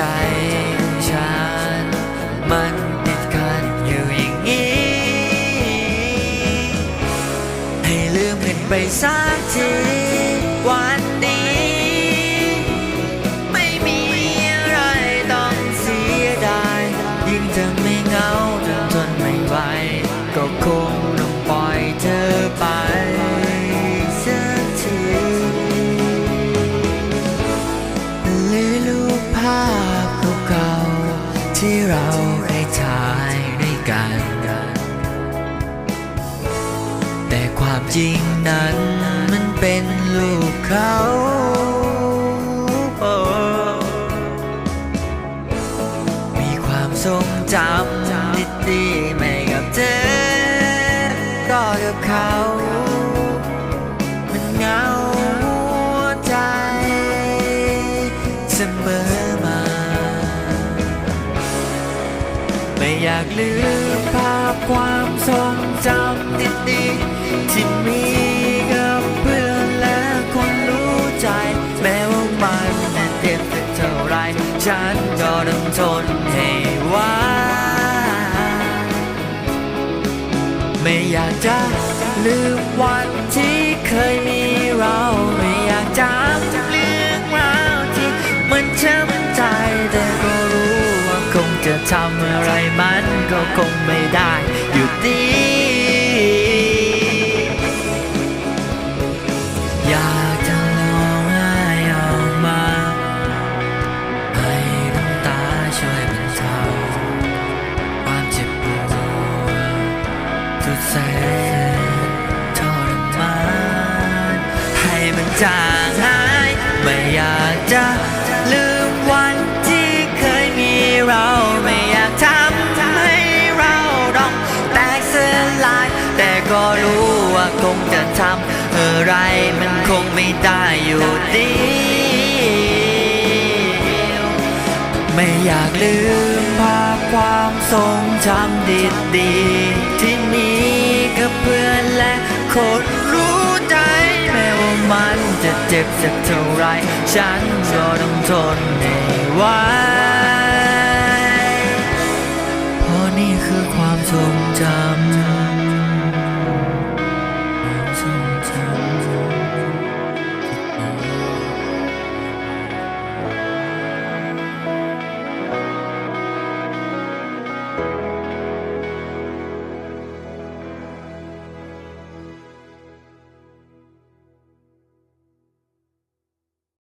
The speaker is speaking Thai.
ใจฉัน มันติดขัดอยู่อย่างนี้ ให้ลืมกันไปสักทีวันนี้ ไม่มีอะไรต้องเสียดายยิ่งจะ ที่เราเคยถ่ายด้วยกัน แต่ความจริงนั้นมันเป็นลูกเขาโอ้มีความทรงจำดีๆไม่กับเธอก็กับเขามันเหงาหัวใจเสมอาไม่อยากลืมภาพความทรงจำดีๆที่มีกับเพื่อนและคนรู้ใจ แม้ว่ามันจะเจ็บสักเท่าไร ฉันก็ต้องทนให้ไหวไม่อยากจะลืมวันที่เคยมีเราไม่อยากจำ อะไรมันก็คงไม่ได้อยู่ดีอยากจะลองไห้ออกมา ให้น้ำตาช่วยบรรเทาความเจ็บปวดสุดแสนทรมานให้มันจาง ทำอะไรมันคงไม่ได้อยู่ดี ไม่อยากลืมภาพความทรงจำดีๆ ที่มีกับเพื่อนและคนรู้ใจแม้ว่ามันจะเจ็บสักเท่าไร ฉันก็ต้องทนให้ไหว